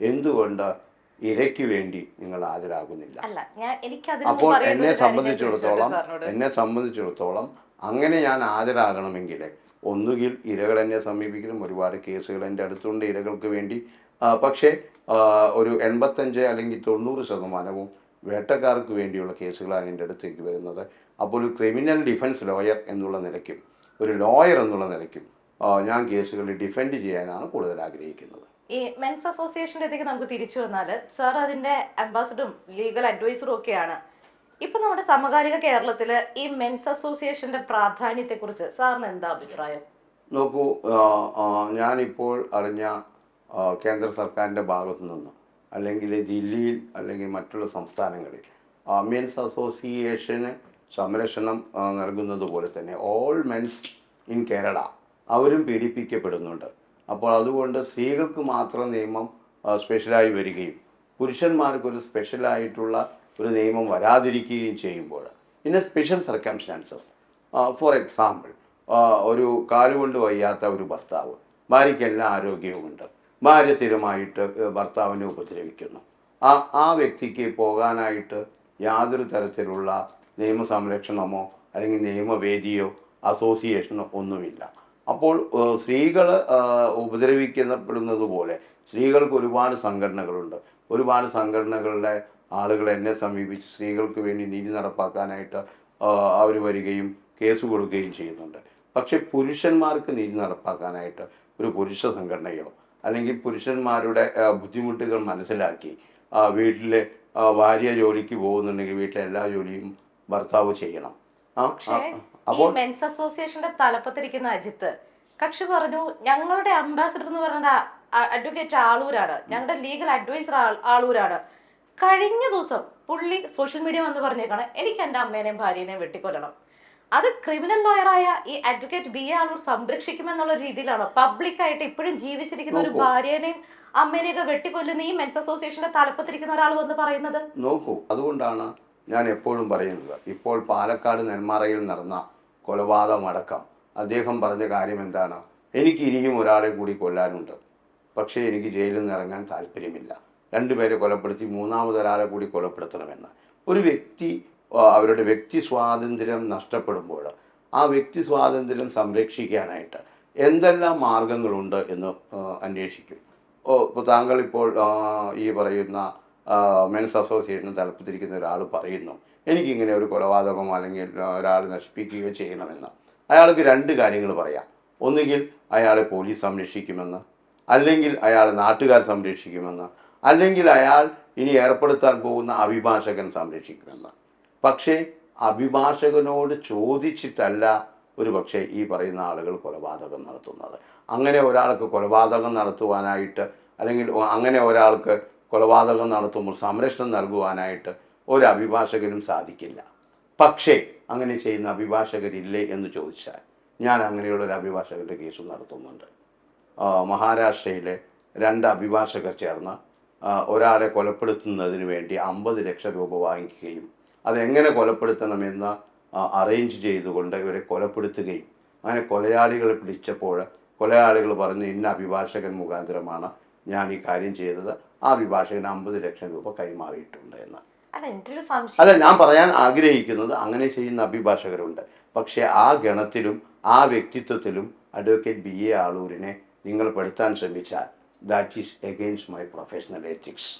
എന്തുകൊണ്ട് ഇരയ്ക്ക് വേണ്ടി നിങ്ങൾ ഹാജരാകുന്നില്ല? അപ്പോൾ എന്നെ സംബന്ധിച്ചിടത്തോളം എന്നെ സംബന്ധിച്ചിടത്തോളം അങ്ങനെ ഞാൻ ഹാജരാകണമെങ്കിൽ ഒന്നുകിൽ ഇരകൾ എന്നെ സമീപിക്കണം ഒരുപാട് കേസുകൾ എന്റെ അടുത്തുണ്ട് ഇരകൾക്ക് വേണ്ടി. പക്ഷേ ഒരു എൺപത്തഞ്ച് അല്ലെങ്കിൽ തൊണ്ണൂറ് ശതമാനവും വേട്ടക്കാർക്ക് വേണ്ടിയുള്ള കേസുകളാണ് എന്റെ അടുത്തേക്ക് വരുന്നത്. അപ്പോൾ ഒരു ക്രിമിനൽ ഡിഫൻസ് ലോയർ എന്നുള്ള നിലയ്ക്കും ഒരു ലോയർ എന്നുള്ള നിലയ്ക്കും ഞാൻ കേസുകൾ ഡിഫെൻഡ് ചെയ്യാനാണ് കൂടുതൽ ആഗ്രഹിക്കുന്നത്. ഈ മെൻസ് അസോസിയേഷന്റെ അടുത്തേക്ക് നമുക്ക് തിരിച്ചു വന്നാൽ സാർ അതിന്റെ അംബാസഡറും ലീഗൽ അഡ്വൈസറും ഒക്കെയാണ്. ഇപ്പൊ നമ്മുടെ സമകാലിക കേരളത്തിൽ ഈ മെൻസ് അസോസിയേഷന്റെ പ്രാധാന്യത്തെക്കുറിച്ച് സാറിന് എന്താ അഭിപ്രായം? നോക്കൂ ഞാനിപ്പോൾ അറിഞ്ഞ കേന്ദ്ര സർക്കാരിന്റെ ഭാഗത്തു നിന്ന് അല്ലെങ്കിൽ ദില്ലിയിൽ അല്ലെങ്കിൽ മറ്റുള്ള സംസ്ഥാനങ്ങളിൽ മെൻസ് അസോസിയേഷന് സംരക്ഷണം നൽകുന്നത് പോലെ തന്നെ ഓൾ മെൻസ് ഇൻ കേരള അവരും പീഡിപ്പിക്കപ്പെടുന്നുണ്ട്. അപ്പോൾ അതുകൊണ്ട് സ്ത്രീകൾക്ക് മാത്രം നിയമം സ്പെഷ്യലായി വരികയും പുരുഷന്മാർക്കൊരു സ്പെഷ്യലായിട്ടുള്ള ഒരു നിയമം വരാതിരിക്കുകയും ചെയ്യുമ്പോൾ പിന്നെ സ്പെഷ്യൽ സർക്കംസ്റ്റാൻസസ് ഫോർ എക്സാമ്പിൾ ഒരു കാലുകൊണ്ട് വയ്യാത്ത ഒരു ഭർത്താവ് ഭാര്യയ്ക്ക് എല്ലാ ആരോഗ്യവുമുണ്ട് ഭാര്യ സ്ഥിരമായിട്ട് ഭർത്താവിനെ ഉപദ്രവിക്കുന്നു. ആ ആ വ്യക്തിക്ക് പോകാനായിട്ട് യാതൊരു തരത്തിലുള്ള നിയമ സംരക്ഷണമോ അല്ലെങ്കിൽ നിയമവേദിയോ അസോസിയേഷനോ ഒന്നുമില്ല. അപ്പോൾ സ്ത്രീകൾ ഉപദ്രവിക്കപ്പെടുന്നത് പോലെ സ്ത്രീകൾക്ക് ഒരുപാട് സംഘടനകളുണ്ട്. ഒരുപാട് സംഘടനകളുടെ ആളുകൾ എന്നെ സമീപിച്ച് സ്ത്രീകൾക്ക് വേണ്ടി നീതി നടപ്പാക്കാനായിട്ട് അവർ വരികയും കേസ് കൊടുക്കുകയും ചെയ്യുന്നുണ്ട്. പക്ഷേ പുരുഷന്മാർക്ക് നീതി നടപ്പാക്കാനായിട്ട് ഒരു പുരുഷ സംഘടനയോ അല്ലെങ്കിൽ പുരുഷന്മാരുടെ ബുദ്ധിമുട്ടുകൾ മനസ്സിലാക്കി വീട്ടിലെ ഭാര്യ ജോലിക്ക് പോകുന്നുണ്ടെങ്കിൽ വീട്ടിലെ എല്ലാ ജോലിയും ഭർത്താവ് ചെയ്യണം. ആ, അപ്പോൾ മെൻസ് അസോസിയേഷന്റെ തലപ്പത്തിരിക്കുന്ന അജിത്ത്. കക്ഷി പറഞ്ഞു ഞങ്ങളുടെ അംബാസഡർ എന്ന് പറയുന്നത് അഡ്വക്കേറ്റ് ആളൂരാണ്. ഞങ്ങളുടെ ലീഗൽ അഡ്വൈസർ ആളൂരാണ്. കഴിഞ്ഞ ദിവസം പുള്ളി സോഷ്യൽ മീഡിയ വന്ന് പറഞ്ഞേക്കാണ് എനിക്ക് എന്റെ അമ്മേനെയും ഭാര്യനെയും വെട്ടിക്കൊല്ലണം. അത് ക്രിമിനൽ ലോയറായ ഈ അഡ്വക്കേറ്റ് ബി ആളൂർ സംരക്ഷിക്കുമെന്നുള്ള രീതിയിലാണ് പബ്ലിക്കായിട്ട് ഇപ്പോഴും ജീവിച്ചിരിക്കുന്ന ഒരു ഭാര്യേനെയും ഭാര്യനെയും അമ്മേനെയൊക്കെ വെട്ടിക്കൊല്ലുന്ന ഈ മെൻസ് അസോസിയേഷന്റെ തലപ്പത്തിരിക്കുന്ന ഒരാൾ വന്ന് പറയുന്നത്? നോക്കൂ അതുകൊണ്ടാണ് ഞാൻ എപ്പോഴും പറയുന്നത്. ഇപ്പോൾ പാലക്കാട് നെന്മാറയിൽ നടന്ന കൊലപാതകമടക്കം. അദ്ദേഹം പറഞ്ഞ കാര്യം എന്താണ്? എനിക്ക് ഇനിയും ഒരാളെ കൂടി കൊല്ലാനുണ്ട്. പക്ഷേ എനിക്ക് ജയിലിൽ നിന്ന് ഇറങ്ങാൻ താല്പര്യമില്ല. രണ്ടുപേരെ കൊലപ്പെടുത്തി മൂന്നാമതൊരാളെ കൂടി കൊലപ്പെടുത്തണമെന്ന്. ഒരു വ്യക്തി അവരുടെ വ്യക്തി സ്വാതന്ത്ര്യം നഷ്ടപ്പെടുമ്പോൾ ആ വ്യക്തി സ്വാതന്ത്ര്യം സംരക്ഷിക്കാനായിട്ട് എന്തെല്ലാം മാർഗങ്ങളുണ്ട് എന്ന് അന്വേഷിക്കും. ഇപ്പോൾ താങ്കൾ ഇപ്പോൾ ഈ പറയുന്ന മെൻസ് അസോസിയേഷൻ തലപ്പത്തിരിക്കുന്ന ഒരാൾ പറയുന്നു. എനിക്കിങ്ങനെ ഒരു കൊലപാതകമോ അല്ലെങ്കിൽ ഒരാൾ നശിപ്പിക്കുകയോ ചെയ്യണമെന്ന്. അയാൾക്ക് രണ്ട് കാര്യങ്ങൾ പറയാം. ഒന്നുകിൽ അയാളെ പോലീസ് സംരക്ഷിക്കുമെന്ന് അല്ലെങ്കിൽ അയാൾ നാട്ടുകാർ സംരക്ഷിക്കുമെന്ന് അല്ലെങ്കിൽ അയാൾ ഇനി ഏർപ്പെടുത്താൻ പോകുന്ന അഭിഭാഷകൻ സംരക്ഷിക്കുമെന്ന്. പക്ഷേ അഭിഭാഷകനോട് ചോദിച്ചിട്ടല്ല ഒരു പക്ഷേ ഈ പറയുന്ന ആളുകൾ കൊലപാതകം നടത്തുന്നത്. അങ്ങനെ ഒരാൾക്ക് കൊലപാതകം നടത്തുവാനായിട്ട് അല്ലെങ്കിൽ അങ്ങനെ ഒരാൾക്ക് കൊലപാതകം നടത്തുമ്പോൾ സംരക്ഷണം നൽകുവാനായിട്ട് ഒരു അഭിഭാഷകനും സാധിക്കില്ല. പക്ഷേ അങ്ങനെ ചെയ്യുന്ന അഭിഭാഷകരില്ലേ എന്ന് ചോദിച്ചാൽ ഞാൻ അങ്ങനെയുള്ള ഒരു അഭിഭാഷകരുടെ കേസ് നടത്തുന്നുണ്ട്. മഹാരാഷ്ട്രയിലെ രണ്ട് അഭിഭാഷകർ ചേർന്ന് ഒരാളെ കൊലപ്പെടുത്തുന്നതിന് വേണ്ടി അമ്പത് ലക്ഷം രൂപ വാങ്ങിക്കുകയും അതെങ്ങനെ കൊലപ്പെടുത്തണമെന്ന് അറേഞ്ച് ചെയ്തുകൊണ്ട് ഇവരെ കൊലപ്പെടുത്തുകയും അങ്ങനെ കൊലയാളികളെ പിടിച്ചപ്പോൾ കൊലയാളികൾ പറഞ്ഞു ഇന്ന അഭിഭാഷകൻ മുഖാന്തരമാണ് ഞാൻ ഈ കാര്യം ചെയ്തത് ആ അഭിഭാഷകൻ അമ്പത് ലക്ഷം രൂപ കൈമാറിയിട്ടുണ്ട് എന്ന്. അല്ല ഞാൻ പറയാൻ ആഗ്രഹിക്കുന്നത് അങ്ങനെ ചെയ്യുന്ന അഭിഭാഷകരുണ്ട്. പക്ഷെ ആ ഗണത്തിലും ആ വ്യക്തിത്വത്തിലും അഡ്വക്കേറ്റ് ബി എ ആളൂരിനെ നിങ്ങൾ പെടുത്താൻ ശ്രമിച്ചാൽ that is against my professional ethics